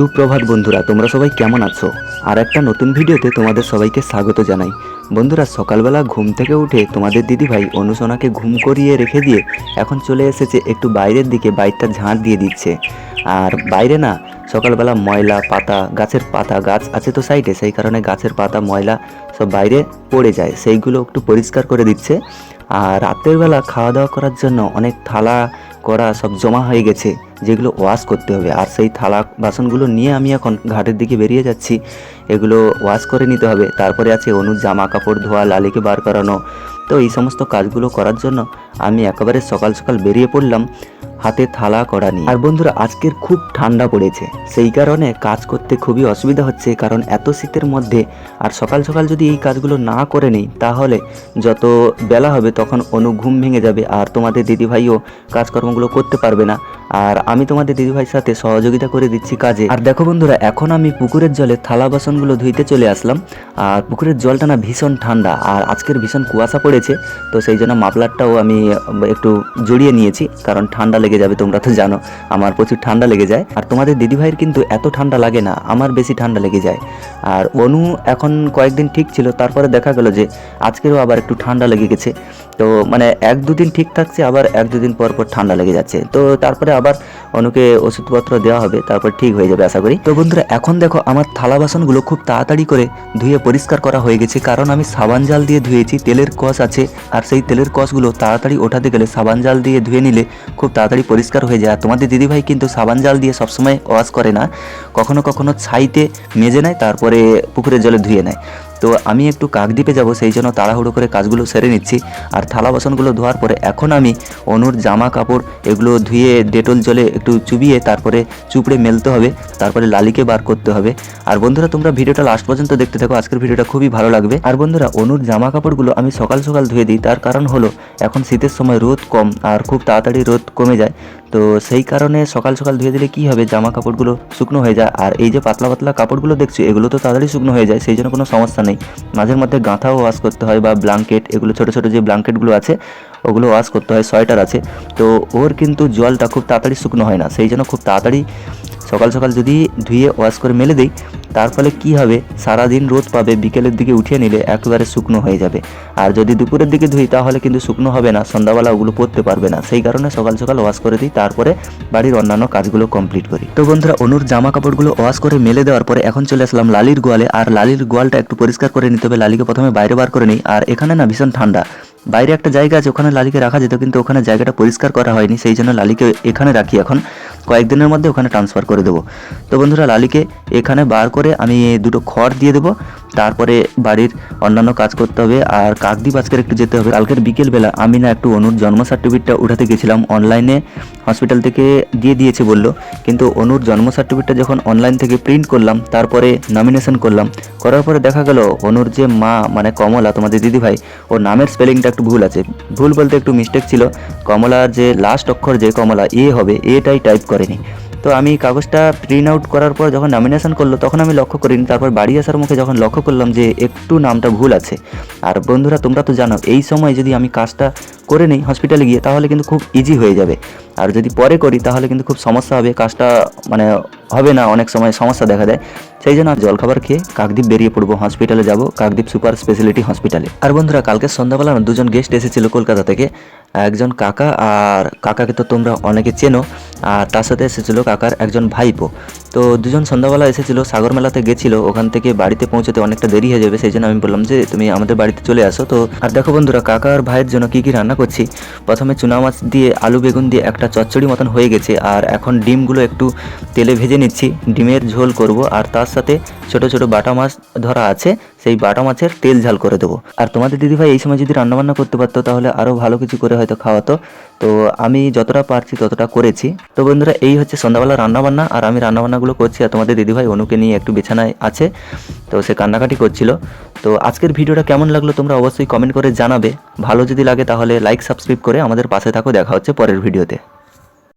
সুপ্রভাত বন্ধুরা, তোমরা সবাই কেমন আছো? আর একটা নতুন ভিডিওতে তোমাদের সবাইকে স্বাগত জানাই। বন্ধুরা, সকালবেলা ঘুম থেকে উঠে তোমাদের দিদিভাই অনুসোনাকে ঘুম করিয়ে রেখে দিয়ে এখন চলে এসেছে একটু বাইরের দিকে বাইকটা ঝাঁট দিয়ে দিচ্ছে। আর বাইরে না, সকালবেলা ময়লা, পাতা, গাছের পাতা, গাছ আছে তো সাইডে, সেই কারণে গাছের পাতা, ময়লা সব বাইরে পড়ে যায়, সেইগুলো একটু পরিষ্কার করে দিচ্ছে। আর রাতের বেলা খাওয়া দাওয়া করার জন্য অনেক থালা করা সব জমা হয়ে গেছে, যেগুলো ওয়াশ করতে হবে। আর সেই থালা বাসনগুলো নিয়ে আমি এখন ঘাটের দিকে বেরিয়ে যাচ্ছি। এগুলো ওয়াশ করে নিতে হবে। তারপরে আছে অনু জামা কাপড় ধোয়া, লালিকে বার করানো। তো এই সমস্ত কাজগুলো করার জন্য আমি একেবারে সকাল সকাল বেরিয়ে পড়লাম। হাতে থালা করা নিয়ে। আর বন্ধুরা, আজকের খুব ঠান্ডা পড়েছে। সেই কারণে কাজ করতে খুবই অসুবিধা হচ্ছে, কারণ এত শীতের মধ্যে আর সকাল সকাল যদি এই কাজগুলো না করে নিই, তাহলে যত বেলা হবে তখন অনু ঘুম ভেঙে যাবে আর তোমাদের দিদিভাইও কাজকর্মগুলো করতে পারবে না। আর আমি তোমাদের দিদিভাইয়ের সাথে সহযোগিতা করে দিচ্ছি কাজে। আর দেখো বন্ধুরা, এখন আমি পুকুরের জলে থালা বাসনগুলো ধুইতে চলে আসলাম। আর পুকুরের জলটা না ভীষণ ঠান্ডা, আর আজকের ভীষণ কুয়াশা পড়েছে, তো সেই জন্য মাফলারটাও আমি একটু জড়িয়ে নিয়েছি, কারণ ঠান্ডা যাবে তোমরা তো জানো। আমার প্রচুর ঠান্ডা লেগে যায়। আর তোমাদের দিদিভাইয়ের কিন্তু এত ঠান্ডা লাগে না, আমার বেশি ঠান্ডা লেগে যায়। আর অনু এখন কয়েকদিন ঠিক ছিল, তারপরে দেখা গেল যে আজকেরও আবার একটু ঠান্ডা লেগে গেছে। তো মানে এক দুদিন ঠিক থাকছে, আবার এক দুদিন পর পর ঠান্ডা লেগে যাচ্ছে। তো তারপরে আবার অনুকে ওষুধপত্র দেওয়া হবে, তারপর ঠিক হয়ে যাবে আশা করি। তো বন্ধুরা, এখন দেখো আমার থালা বাসনগুলো খুব তাড়াতাড়ি করে ধুয়ে পরিষ্কার করা হয়ে গেছে। কারণ আমি সাবান জাল দিয়ে ধুয়েছি, তেলের কষ আছে। আর সেই তেলের কষগুলো তাড়াতাড়ি ওঠাতে গেলে সাবান জাল দিয়ে ধুয়ে নিলে খুব তাড়াতাড়ি পরিষ্কার হয়ে যায়। তোমাদের দিদিভাই কিন্তু সাবান জাল দিয়ে সবসময় ওয়াশ করে না। কখনো কখনো ছাইতে মেজে নেয়, তারপরে পুকুরের জলে ধুয়ে নেয়। তো আমি একটু কাকদ্বীপে যাব, সেই জন্য তাড়াহুড়ো করে কাজগুলো সেরে নিচ্ছি। আর থালা বাসনগুলো ধোয়ার পরে এখন আমি অনুর জামা কাপড় এগুলো ধুয়ে ডেটল জলে একটু চুবিয়ে তারপরে চুপড়ে মেলতে হবে, তারপরে লালিকে বার করতে হবে। আর বন্ধুরা, তোমরা ভিডিওটা লাস্ট পর্যন্ত দেখতে থাকো, আজকের ভিডিওটা খুবই ভালো লাগবে। আর বন্ধুরা, অনুর জামা কাপড়গুলো আমি সকাল সকাল ধুয়ে দিই, তার কারণ হলো এখন শীতের সময় রোদ কম, আর খুব তাড়াতাড়ি রোদ কমে যায়। তো সেই কারণে সকাল সকাল ধুয়ে দিলে কি হবে? জামা কাপড়গুলো শুকনো হয়ে যায়। আর এই যে পাতলা পাতলা কাপড়গুলো দেখছি, এগুলো তো তাড়াতাড়ি শুকনো হয়ে যায়, সেই জন্য কোনো সমস্যা নেই। মাঝের মধ্যে গাঁথাও ওয়াশ করতে হয় বা ব্ল্যাঙ্কেট এগুলো ছোটো ছোটো যে ব্ল্যাঙ্কেটগুলো আছে, ওগুলো ওয়াশ করতে হয় সোয়েটার আছে। তো ওর কিন্তু জলটা খুব তাড়াতাড়ি শুকনো হয় না, সেই জন্য খুব তাড়াতাড়ি সকাল সকাল যদি ধুয়ে ওয়াশ করে মেলে দিই তার ফলে কী হবে? সারাদিন রোদ পাবে, বিকেলের দিকে উঠিয়ে নিলে একেবারে শুকনো হয়ে যাবে। আর যদি দুপুরের দিকে ধুই, তাহলে কিন্তু শুকনো হবে না, সন্ধ্যাবেলা ওগুলো পরতে পারবে না। সেই কারণে সকাল সকাল ওয়াশ করে দিই, তারপরে বাড়ির অন্যান্য কাজগুলো কমপ্লিট করি। তো বন্ধুরা, অনুর জামা কাপড়গুলো ওয়াশ করে মেলে দেওয়ার পরে এখন চলে আসলাম লালির গোয়ালে। আর লালির গোয়ালটা একটু পরিষ্কার করে নিতে হবে। লালিকে প্রথমে বাইরে বার করে নিই। আর এখানে না ভীষণ ঠান্ডা। বাইরে একটা জায়গা আছে, ওখানে লালিকে রাখা যেত, কিন্তু ওখানে জায়গাটা পরিষ্কার করা হয়নি। সেই জন্য লালিকে এখানে রাখি এখন। কয়েকদিনের মধ্যে ওখানে ট্রান্সফার করে দেবো। তো বন্ধুরা, লালিকে এখানে বার করে আমি দুটো খড় দিয়ে দেবো। তারপরে বাড়ির অন্যান্য কাজ করতে হবে আর কাকদ্বীপ আজকের একটু যেতে হবে। কালকের বিকেলবেলা আমি না একটু অনুর জন্ম সার্টিফিকেটটা উঠাতে গেছিলাম। অনলাইনে হসপিটাল থেকে দিয়ে দিয়েছে বলল। কিন্তু অনুর জন্ম সার্টিফিকেটটা যখন অনলাইন থেকে প্রিন্ট করলাম, তারপরে নমিনেশন করলাম। করার পরে দেখা গেল, অনুর যে মা মানে কমলা, তোমাদের দিদিভাই, ওর নামের স্পেলিংটা একটু ভুল আছে। ভুল বলতে একটু মিস্টেক ছিল। কমলার যে লাস্ট অক্ষর যে কমলা, এ হবে, এটাই টাইপ করেনি। তো আমি কাগজটা প্রিন্ট আউট করার পর যখন নমিনেশন করল, তখন আমি লক্ষ্য করিনি। তারপর বাড়ি আসার মুখে যখন লক্ষ্য করলাম যে একটু নামটা ভুল আছে। আর বন্ধুরা, তোমরা তো জানো, এই সময় যদি আমি কাজটা করে নিই হসপিটালে গিয়ে, তাহলে কিন্তু খুব ইজি হয়ে যাবে। আর যদি পরে করি, তাহলে কিন্তু খুব সমস্যা হবে, কাজটা মানে হবে না, অনেক সময় সমস্যা দেখা দেয়। সেই জন্য জলখাবার খেয়ে কাকদ্বীপ বেরিয়ে পড়ব হসপিটালে যাব, কাকদ্বীপ সুপার স্পেশালিটি হসপিটালে আর বন্ধুরা, কালকে সন্ধ্যাবেলা দুজন গেস্ট এসেছিল কলকাতা থেকে। একজন কাকা আর কাকাকে তো তোমরা অনেকে চেনো, আর তার সাথে এসেছিল কাকার একজন ভাইপো। তো দুজন সন্ধ্যাবেলা এসেছিল, সাগর মেলাতে গেছিল, ওখান থেকে বাড়িতে পৌঁছতে অনেকটা দেরি হয়ে যাবে, সেই জন্য আমি বললাম যে, তুমি আমাদের বাড়িতে চলে আসো। তো আর দেখো বন্ধুরা, কাকা আর ভাইয়ের জন্য কী কী রান্না করছি? প্রথমে চুনা মাছ দিয়ে আলু বেগুন দিয়ে একটা চচ্চড়ি মতন হয়ে গেছে। আর এখন ডিমগুলো একটু তেলে ভেজে নিচ্ছি। ডিমের ঝোল করব। আর তার সাথে ছোট ছোট বাটা মাছ ধরা আছে। সেই বাটা মাছের তেল ঝাল করে দেবো। আর তোমাদের দিদিভাই এই সময় যদি রান্নাবান্না করতে পারতো, তাহলে আরও ভালো কিছু করে হয়তো খাওয়াতো। তো আমি যতটা পারছি ততটা করেছি। তো বন্ধুরা, এই হচ্ছে সন্ধ্যাবেলা রান্নাবান্না। আর আমি রান্নাবান্নাগুলো করছি। আর তোমাদের দিদিভাই অনুকে নিয়ে একটু বিছানায় আছে। তো সে কান্নাকাটি করছিল। তো আজকের ভিডিওটা কেমন লাগল তোমরা অবশ্যই কমেন্ট করে জানাবে। ভালো যদি লাগে তাহলে লাইক সাবস্ক্রাইব করে আমাদের পাশে থাকো। দেখা হচ্ছে পরের ভিডিওতে।